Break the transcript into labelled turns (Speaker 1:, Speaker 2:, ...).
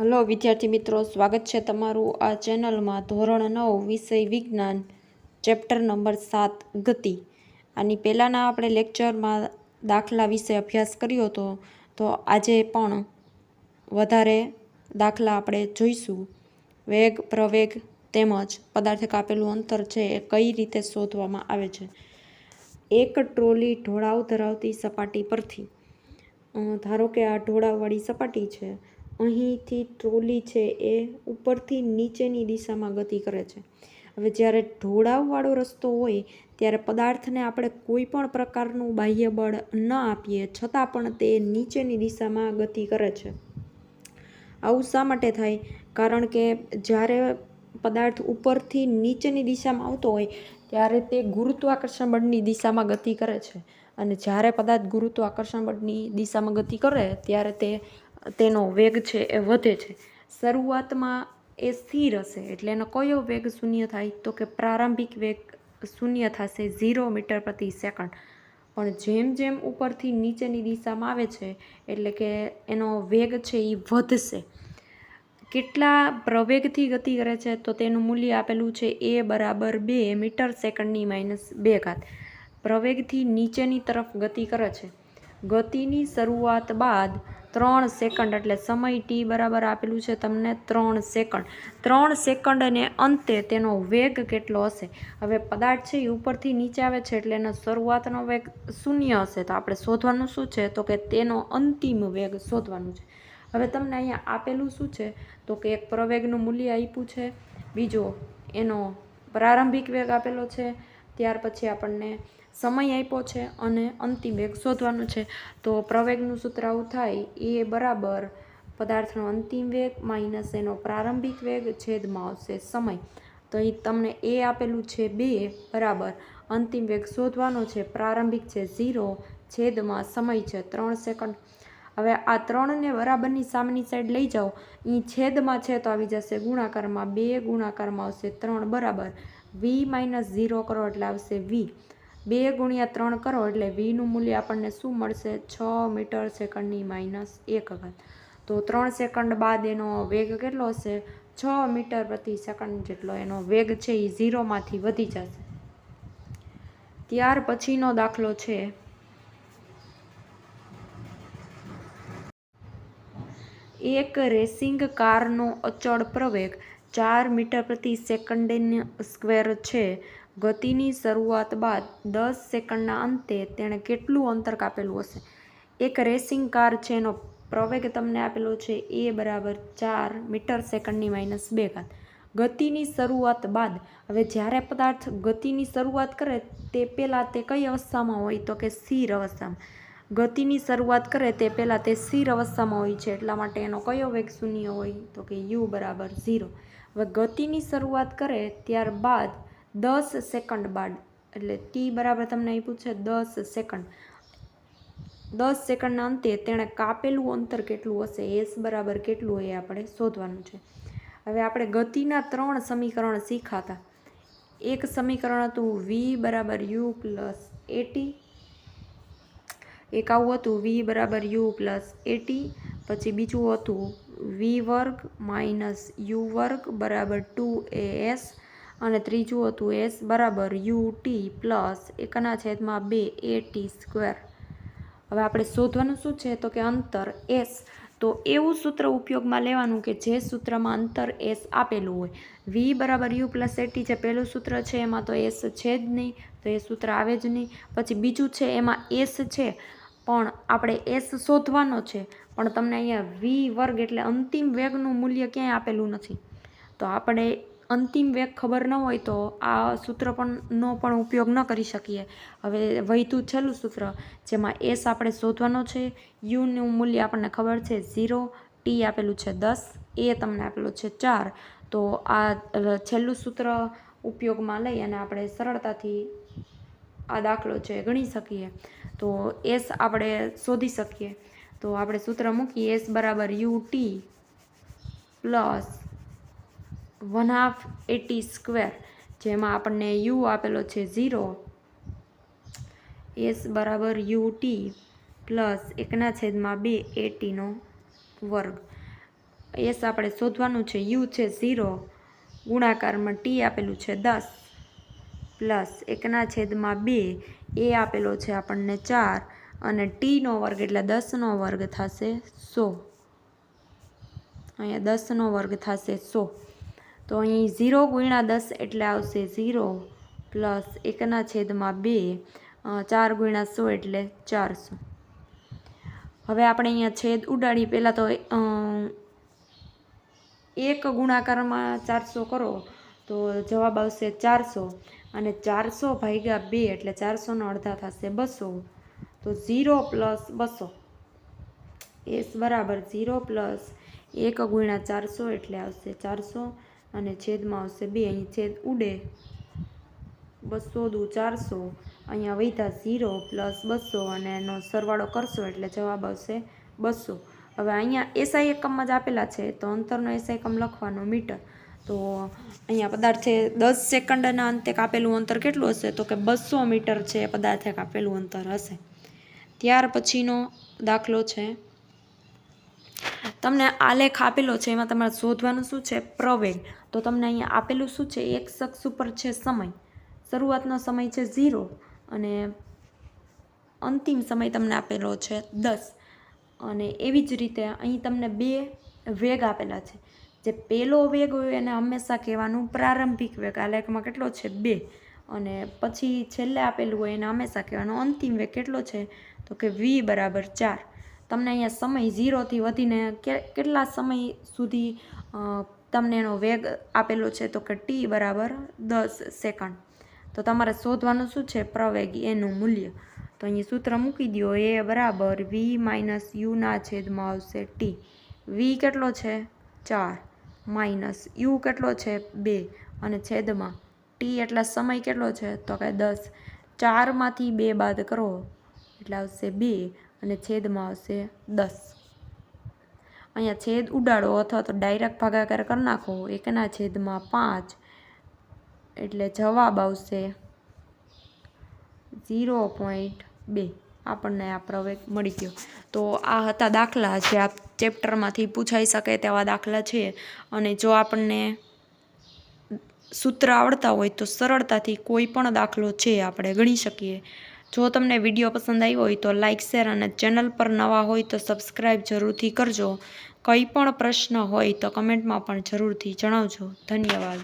Speaker 1: Hello, વિદ્યાર્થી મિત્રો, સ્વાગત છે તમારું આ ચેનલમાં ધોરણ નવ, વિષય વિજ્ઞાન, ચેપ્ટર નંબર સાત, ગતિ. આની પહેલાંના આપણે લેક્ચરમાં દાખલા વિશે અભ્યાસ કર્યો હતો, તો આજે પણ વધારે દાખલા આપણે જોઈશું. વેગ, પ્રવેગ તેમજ પદાર્થ કાપેલું અંતર છે એ કઈ રીતે શોધવામાં આવે છે? એક ટ્રોલી ઢોળાવ ધરાવતી સપાટી પરથી. ધારો કે આ ઢોળાવવાળી સપાટી છે અહીંથી ટ્રોલી છે એ ઉપરથી નીચેની દિશામાં ગતિ કરે છે. હવે જ્યારે ઢોળાવવાળો રસ્તો હોય, ત્યારે પદાર્થને આપણે કોઈ પણ પ્રકારનું બાહ્ય બળ ન આપીએ, છતાં પણ તે નીચેની દિશામાં ગતિ કરે છે. આવું શા માટે થાય? કારણ કે જ્યારે પદાર્થ ઉપરથી નીચેની દિશામાં આવતો હોય, ત્યારે તે ગુરુત્વાકર્ષણ બળની દિશામાં ગતિ કરે છે. અને જ્યારે પદાર્થ ગુરુત્વાકર્ષણ બળની દિશામાં ગતિ કરે, ત્યારે તે તેનો વેગ છે એ વધે છે. શરૂઆતમાં એ સ્થિર હશે એટલે એનો કયો વેગ શૂન્ય થાય? તો કે પ્રારંભિક વેગ શૂન્ય થશે ઝીરો મીટર પ્રતિ સેકન્ડ. પણ જેમ જેમ ઉપરથી નીચેની દિશામાં આવે છે, એટલે કે એનો વેગ છે એ વધશે. કેટલા પ્રવેગથી ગતિ કરે છે? તો તેનું મૂલ્ય આપેલું છે એ બરાબર બે મીટર સેકન્ડની માઇનસ બે ઘાત. પ્રવેગથી નીચેની તરફ ગતિ કરે છે. ગતિની શરૂઆત બાદ ત્રણ સેકન્ડ, એટલે સમય ટી બરાબર આપેલું છે તમને ત્રણ સેકન્ડ. ત્રણ સેકન્ડને અંતે તેનો વેગ કેટલો હશે? હવે પદાર્થ છે એ ઉપરથી નીચે આવે છે, એટલે એનો શરૂઆતનો વેગ શૂન્ય હશે. તો આપણે શોધવાનું શું છે? તો કે તેનો અંતિમ વેગ શોધવાનું છે. હવે તમને અહીંયા આપેલું શું છે? તો કે એક પ્રવેગનું મૂલ્ય આપ્યું છે. બીજો એનો પ્રારંભિક વેગ આપેલો છે. ત્યાર પછી આપણને સમય આપ્યો છે અને અંતિમ વેગ શોધવાનો છે. તો પ્રવેગનું સૂત્ર આવું થાય. એ બરાબર પદાર્થનો અંતિમ વેગ માઇનસ એનો પ્રારંભિક વેગ છેદમાં આવશે સમય. તો અહીં તમને એ આપેલું છે બે, બરાબર. અંતિમ વેગ શોધવાનો છે, પ્રારંભિક છે ઝીરો, છેદમાં સમય છે ત્રણ સેકન્ડ. હવે આ ત્રણને બરાબરની સામેની સાઈડ લઈ જાઓ. અહીં છેદમાં છે તો આવી જશે ગુણાકારમાં બે, ગુણાકારમાં આવશે ત્રણ, બરાબર. વી માઇનસ ઝીરો કરો એટલે આવશે વી. બે ગુણ્યા ત્રણ કરો એટલે વીનું મૂલ્ય આપણને શું મળશે? છ મીટર સેકન્ડની માઇનસ એક ઘાત. તો ત્રણ સેકન્ડ બાદ એનો વેગ કેટલો હશે? છ મીટર પ્રતિ સેકન્ડ જેટલો એનો વેગ છે એ ઝીરોમાંથી વધી જશે. ત્યાર પછીનો દાખલો છે. એક રેસિંગ કારનો અચળ પ્રવેગ ચાર મીટર પ્રતિ સેકન્ડ સ્ક્વેર છે. ગતિની શરૂઆત બાદ દસ સેકન્ડના અંતે તેણે કેટલું અંતર કાપેલું હશે? એક રેસિંગ કાર છે, એનો પ્રવેગ તમને આપેલો છે એ બરાબર ચાર મીટર સેકન્ડની માઇનસ બે ઘાત. ગતિની શરૂઆત બાદ, હવે જ્યારે પદાર્થ ગતિની શરૂઆત કરે તે પહેલાં તે કઈ અવસ્થામાં હોય તો કે સ્થિર અવસ્થામાં? ગતિની શરૂઆત કરે તે પહેલાં તે સ્થિર અવસ્થામાં હોય છે, એટલા માટે એનો કયો વેગ શૂન્ય હોય તો કે યુ બરાબર ઝીરો હવે ગતિની શરૂઆત કરે ત્યારબાદ દસ સેકન્ડ બાદ. એટલે ટી બરાબર તમને આપ્યું છે દસ સેકન્ડ. દસ સેકન્ડના અંતે તેણે કાપેલું અંતર કેટલું હશે? એસ બરાબર કેટલું એ આપણે શોધવાનું છે. હવે આપણે ગતિના ત્રણ સમીકરણ શીખાતા. એક સમીકરણ હતું વી બરાબર યુ પ્લસ એટી એક આવું હતું વી બરાબર યુ પ્લસ એટી પછી બીજું હતું વી વર્ગ માઇનસ યુ વર્ગ બરાબર ટુ એ એસ અને ત્રીજું હતું એસ બરાબર યુ ટી પ્લસ એકના છેદમાં બે એ ટી સ્ક્વેર. હવે આપણે શોધવાનું શું છે? તો કે અંતર એસ. તો એવું સૂત્ર ઉપયોગમાં લેવાનું કે જે સૂત્રમાં અંતર એસ આપેલું હોય. વી બરાબર યુ પ્લસ એટી જે પહેલું સૂત્ર છે, એમાં તો એસ છે જ નહીં, તો એ સૂત્ર આવે જ નહીં. પછી બીજું છે, એમાં એસ છે, પણ આપણે એસ શોધવાનો છે. પણ તમને અહીંયા વી વર્ગ એટલે અંતિમ વેગનું મૂલ્ય ક્યાંય આપેલું નથી. તો આપણે અંતિમ વેગ ખબર ન હોય તો આ સૂત્ર પણ નો પણ ઉપયોગ ન કરી શકીએ. હવે વહીતું છેલ્લું સૂત્ર, જેમાં એસ આપણે શોધવાનો છે યુનું મૂલ્ય આપણને ખબર છે ઝીરો ટી આપેલું છે દસ એ તમને આપેલું છે ચાર. તો આ છેલ્લું સૂત્ર ઉપયોગમાં લઈ અને આપણે સરળતાથી આ દાખલો છે ગણી શકીએ. તો એસ આપણે શોધી શકીએ. તો આપણે સૂત્ર મૂકીએ એસ બરાબર U T plus one half A T square જેમાં આપણને યુ આપેલો છે ઝીરો એસ બરાબર યુ ટી પ્લસ એકના છેદમાં બે એટીનો વર્ગ. એસ આપણે શોધવાનું છે યુ છે ઝીરો ગુણાકારમાં ટી આપેલું છે દસ. પ્લસ એકના છેદમાં બે, એ આપેલો છે આપણને ચાર. અને ટીનો વર્ગ એટલે દસનો વર્ગ થશે સો. અહીંયા દસનો વર્ગ થશે સો. તો અહીં ઝીરો ગુણ્યા દસ એટલે આવશે ઝીરો પ્લસ એકના છેદમાં બે ચાર ગુણ્યા સો એટલે ચારસો. હવે આપણે અહીંયા છેદ ઉડાડી પહેલાં તો એક ગુણાકારમાં ચારસો કરો તો જવાબ આવશે ચારસો અને ચારસો ભાગ્યા બે એટલે ચારસોનો અડધા થશે બસો. તો ઝીરો પ્લસ બસો. એસ બરાબર ઝીરો પ્લસ એક ગુણ્યા ચારસો એટલે આવશે ચારસો. અને છેદમાં આવશે બે. અહીં છેદ ઉડે બસો દુ ચારસો. અહીંયા વૈધા ઝીરો પ્લસ બસો અને એનો સરવાળો કરશો એટલે જવાબ આવશે બસો. હવે અહીંયા એસઆઈ એકમમાં જ આપેલા છે, તો અંતરનો એસઆઈ એકમ લખવાનો મીટર. તો અહીંયા પદાર્થે દસ સેકન્ડના અંતે કાપેલું અંતર કેટલું હશે? તો કે બસો મીટર છે પદાર્થે કાપેલું અંતર હશે. ત્યાર પછીનો દાખલો છે. તમને આલેખ આપેલો છે, એમાં તમારે શોધવાનું શું છે? પ્રવેગ. તો તમને અહીંયા આપેલું શું છે? એક શખ્સ ઉપર છે સમય. શરૂઆતનો સમય છે ઝીરો અને અંતિમ સમય તમને આપેલો છે દસ. અને એવી જ રીતે અહીં તમને બે વેગ આપેલા છે. જે પહેલો વેગ હોય એને હંમેશા કહેવાનું પ્રારંભિક વેગ. આલેખમાં કેટલો છે? બે. અને પછી છેલ્લે આપેલું હોય એને હંમેશા કહેવાનું અંતિમ વેગ કેટલો છે? તો કે વી બરાબર ચાર. તમને અહીંયા સમય ઝીરોથી વધીને કેટલા સમય સુધી તમને એનો વેગ આપેલો છે? તો કે ટી બરાબર દસ સેકન્ડ. તો તમારે શોધવાનું શું છે? પ્રવેગ એનું મૂલ્ય. તો અહીં સૂત્ર મૂકી દો એ બરાબર વી માઇનસ યુના છેદમાં આવશે ટી વી કેટલો છે? ચાર. માઇનસ યુ કેટલો છે? બે. અને છેદમાં ટી એટલે સમય કેટલો છે? તો કે દસ. ચારમાંથી બે બાદ કરો. એટલે આવશે બે. અને છેદમાં આવશે દસ. અહીંયા છેદ ઉડાડો અથવા તો ડાયરેક્ટ ભાગાકાર કરી નાખો. એકના છેદમાં પાંચ. એટલે જવાબ આવશે ઝીરો પોઈન્ટ બે. આપણને આ પ્રવેગ મળી ગયો. તો આ હતા દાખલા. જે આ ચેપ્ટરમાંથી પૂછાઈ શકે તેવા દાખલા છે. અને જો આપણને સૂત્ર આવડતા હોય તો સરળતાથી કોઈ પણ દાખલો છે આપણે ગણી શકીએ. જો તમને વીડિયો પસંદ આવ્યો હોય તો લાઇક શેર અને ચેનલ પર નવા હોય તો સબસ્ક્રાઈબ જરૂરથી કરજો. કંઈ પણ પ્રશ્ન હોય તો કમેન્ટમાં પણ જરૂરથી જણાવજો. ધન્યવાદ.